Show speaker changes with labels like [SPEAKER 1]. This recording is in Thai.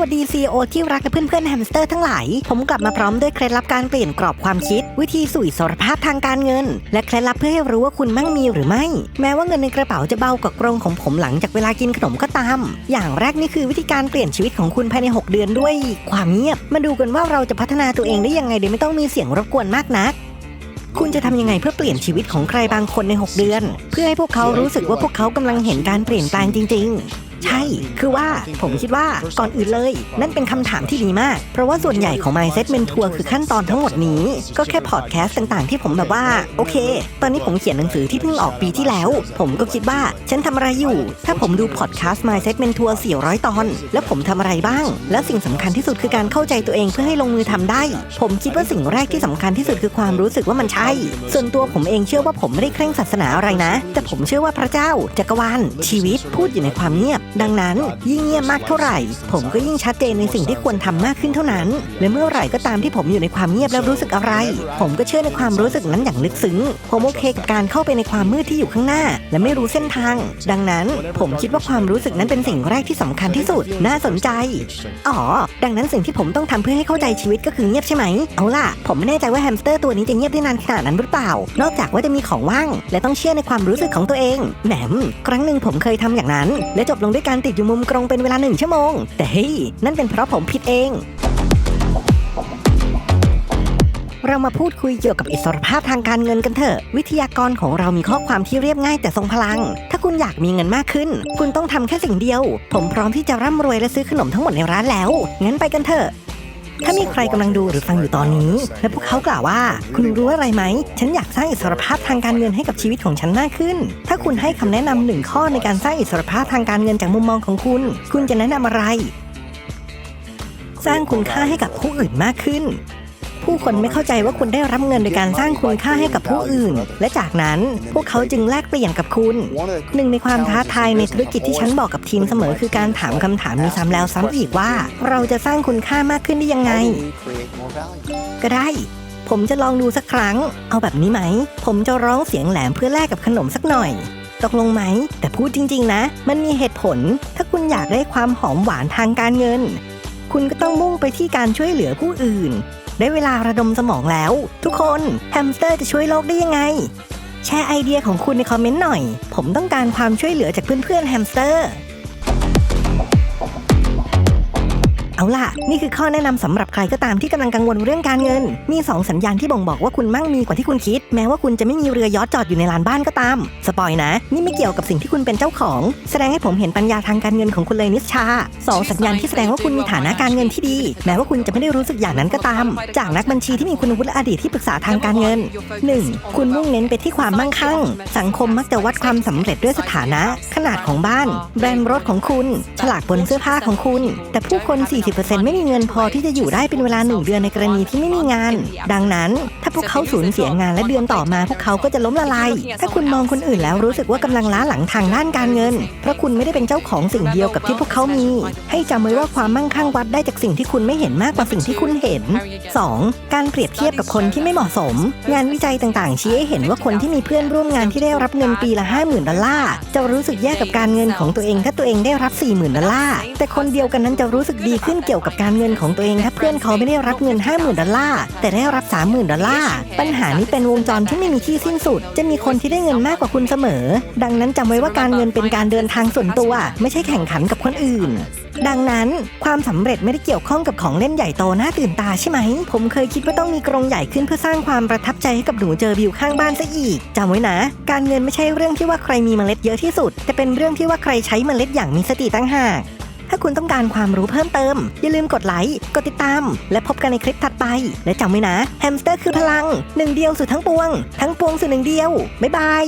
[SPEAKER 1] วัสดี CEO ที่รักและเพื่อนๆแฮมสเตอร์ทั้งหลาย ผมกลับมาพร้อมด้วยเคล็ดลับการเปลี่ยนกรอบความคิด วิธีสู่อิสรภาพทางการเงิน และเคล็ดลับเพื่อให้รู้ว่าคุณมั่งมีหรือไม่ แม้ว่าเงินในกระเป๋าจะเบากว่ากรงของผมหลังจากเวลากินขนมก็ตาม อย่างแรกนี่คือวิธีการเปลี่ยนชีวิตของคุณภายใน 6 เดือนด้วย ความเงียบ มาดูกันว่าเราจะพัฒนาตัวเองได้ยังไงโดยไม่ต้องมีเสียงรบกวนมากนักคุณจะทำยังไงเพื่อเปลี่ยนชีวิตของใครบางคนใน 6 เดือน เพื่อให้พวกเขารู้สึกว่าพวกเขากำลังเห็นการเปลี่ยนแปลงจริงๆ ใช่ คือว่าผมคิดว่าก่อนอื่นเลย นั่นเป็นคำถามที่ดีมาก เพราะว่าส่วนใหญ่ของ Mindset Mentor คือขั้นตอนทั้งหมดนี้ ก็แค่พอดแคสต์ต่างๆ ที่ผมแบบว่า โอเค ตอนนี้ผมเขียนหนังสือที่เพิ่งออกปีที่แล้ว ผมก็คิดว่าฉันทำอะไรอยู่ ถ้าผมดูพอดแคสต์ Mindset Mentor 400 ตอน แล้วผมทำอะไรบ้าง แล้วสิ่งสำคัญที่สุดคือการเข้าใจตัวเองเพื่อให้ลงมือทำได้ ผมคิดว่าสิ่งแรกที่สำคัญที่สุดคือความรู้สึกว่ามันใช่ ส่วนตัวผมเองเชื่อว่าผมไม่ได้เคร่งศาสนาอะไรนะ แต่ผมเชื่อว่าพระเจ้าจักรวาลชีวิตพูดอยู่ในความเงียบดังนั้นยิ่งเงียบมากเท่าไหร่ ผมก็ยิ่งชัดเจนในสิ่งที่ควรทำมากขึ้นเท่านั้น และเมื่อไหร่ก็ตามที่ผมอยู่ในความเงียบแล้วรู้สึกอะไร ผมก็เชื่อในความรู้สึกนั้นอย่างลึกซึ้ง ผมโอเคกับการเข้าไปในความมืดที่อยู่ข้างหน้า และไม่รู้เส้นทาง ดังนั้นผมคิดว่าความรู้สึกนั้นเป็นสิ่งแรกที่สำคัญที่สุด น่าสนใจ อ๋อ ดังนั้นสิ่งที่ผมต้องทำเพื่อให้เข้าใจชีวิตก็คือเงียบใช่ไหม เอาล่ะ ผมไม่แน่ใจว่าแฮมสเตอร์ตัวนี้จะเงียบได้นานขนาดนั้นหรือเปล่า นอกจากว่าจะมีของว่าง และต้องเชื่อในความรู้สึกของตัวเอง แหม ครั้งหนึ่งผมเคยทำอย่างนั้น และจบลงด้วยการติดอยู่มุมกรงเป็นเวลาหนึ่งชั่วโมง แต่เฮ้ยนั่นเป็นเพราะผมผิดเอง เรามาพูดคุยเกี่ยวกับอิสรภาพทางการเงินกันเถอะ วิทยากรของเรามีข้อความที่เรียบง่ายแต่ทรงพลัง ถ้าคุณอยากมีเงินมากขึ้น คุณต้องทำแค่สิ่งเดียว ผมพร้อมที่จะร่ำรวยและซื้อขนมทั้งหมดในร้านแล้วงั้นไปกันเถอะ ถ้ามีใครกำลังดูหรือฟังอยู่ตอนนี้ และพวกเขากล่าวว่า คุณรู้อะไรไหม ฉันอยากสร้างอิสรภาพทางการเงินให้กับชีวิตของฉันมากขึ้น ถ้าคุณให้คำแนะนำหนึ่งข้อในการสร้างอิสรภาพทางการเงินจากมุมมองของคุณ คุณจะแนะนำอะไร สร้างคุณค่าให้กับผู้อื่นมากขึ้น ผู้คนไม่เข้าใจว่าคุณได้รับเงินโดยการสร้างคุณค่าให้กับผู้อื่น และจากนั้นพวกเขาจึงแลกเปลี่ยนกับคุณ หนึ่งในความท้าทายในธุรกิจที่ฉันบอกกับทีมเสมอคือการถามคำถามนี้ซ้ำแล้วซ้ำอีกว่า เราจะสร้างคุณค่ามากขึ้นได้ยังไง ก็ได้ผมจะลองดูสักครั้ง เอาแบบนี้ไหม ผมจะร้องเสียงแหลมเพื่อแลกกับขนมสักหน่อย ตกลงไหม แต่พูดจริง ๆ นะ มันมีเหตุผล ถ้าคุณอยากได้ความหอมหวานทางการเงิน คุณก็ต้องมุ่งไปที่การช่วยเหลือผู้อื่น ได้เวลาระดมสมองแล้ว ทุกคนแฮมสเตอร์จะช่วยโลกได้ยังไง แชร์ไอเดียของคุณในคอมเมนต์หน่อย ผมต้องการความช่วยเหลือจากเพื่อนๆแฮมสเตอร์ เอาล่ะ นี่คือข้อแนะนำสำหรับใครก็ตามที่กำลังกังวลเรื่องการเงิน มี 2 สัญญาณที่บ่งบอกว่าคุณมั่งมีกว่าที่คุณคิด แม้ว่าคุณจะไม่มีเรือยอชต์จอดอยู่ในลานบ้านก็ตาม สปอยนะ นี่ไม่เกี่ยวกับสิ่งที่คุณเป็นเจ้าของ แสดงให้ผมเห็นปัญญาทางการเงินของคุณเลยนิชชาสองสัญญาณที่แสดงว่าคุณมีฐานะการเงินที่ดี แม้ว่าคุณจะไม่ได้รู้สึกอย่างนั้นก็ตาม จากนักบัญชีที่มีคุณวุฒิอดีตที่ปรึกษาทางการเงิน 1. คุณมุ่งเน้นไปที่ความมั่งคั่ง สังคมมักจะวัดความสำเร็จด้วยสถานะ ขนาดของบ้าน แบรนด์รถของคุณ ฉลากบนเสื้อผ้าของคุณ แต่ผู้คน40%ไม่มีเงินพอที่จะอยู่ได้เป็นเวลาหนึ่งเดือนในกรณีที่ไม่มีงาน ดังนั้น ถ้าพวกเขาสูญเสียงานและเดือนต่อมา พวกเขาก็จะล้มละลายถ้าคุณมองคนอื่นแล้วรู้สึกว่ากำลังล้าหลังทางด้านการเงิน เพราะคุณไม่ได้เป็นเจ้าของสิ่งเดียวกับที่พวกเขามี ให้จำไว้ว่าความมั่งคั่งวัดได้จากสิ่งที่คุณไม่เห็นมากกว่าสิ่งที่คุณเห็น 2. การเปรียบเทียบกับคนที่ไม่เหมาะสม งานวิจัยต่างๆ ชี้ให้เห็นว่าคนที่มีเพื่อนร่วมงานที่ได้รับเงินปีละ 50,000 ดอลลาร์จะรู้สึกแย่กับการเงินของตัวเองถ้าตัวเองได้รับ 40,000 ดอลลาร์แต่คนเดียวกันนั้นจะรู้สึกดีขึ้นเกี่ยวกับการเงินของตัวเองถ้าเพื่อนเขาไม่ได้รับเงิน 50,000 ดอลลาร์ แต่ได้รับ 30,000 ดอลลาร์ ปัญหานี้เป็นวงจรที่ไม่มีที่สิ้นสุด จะมีคนที่ได้เงินมากกว่าคุณเสมอ ดังนั้นจำไว้ว่าการเงินเป็นการเดินทางส่วนตัว ไม่ใช่แข่งขันกับคนอื่น ดังนั้นความสำเร็จไม่ได้เกี่ยวข้องกับของเล่นใหญ่โตน่าตื่นตาใช่ไหม ผมเคยคิดว่าต้องมีกรงใหญ่ขึ้นเพื่อสร้างความประทับใจให้กับหนูเจอบิวข้างบ้านซะอีกจำไว้นะ การเงินไม่ใช่เรื่องที่ว่าใครมีเมล็ดเยอะที่สุด แต่เป็นเรื่องที่ว่าใครใช้เมล็ดอย่างมีสติตั้งหากถ้าคุณต้องการความรู้เพิ่มเติม อย่าลืมกดไลค์ กดติดตาม และพบกันในคลิปถัดไป และจำไว้นะ แฮมสเตอร์คือพลัง หนึ่งเดียวสู่ทั้งปวง ทั้งปวงสู่หนึ่งเดียว บ๊ายบาย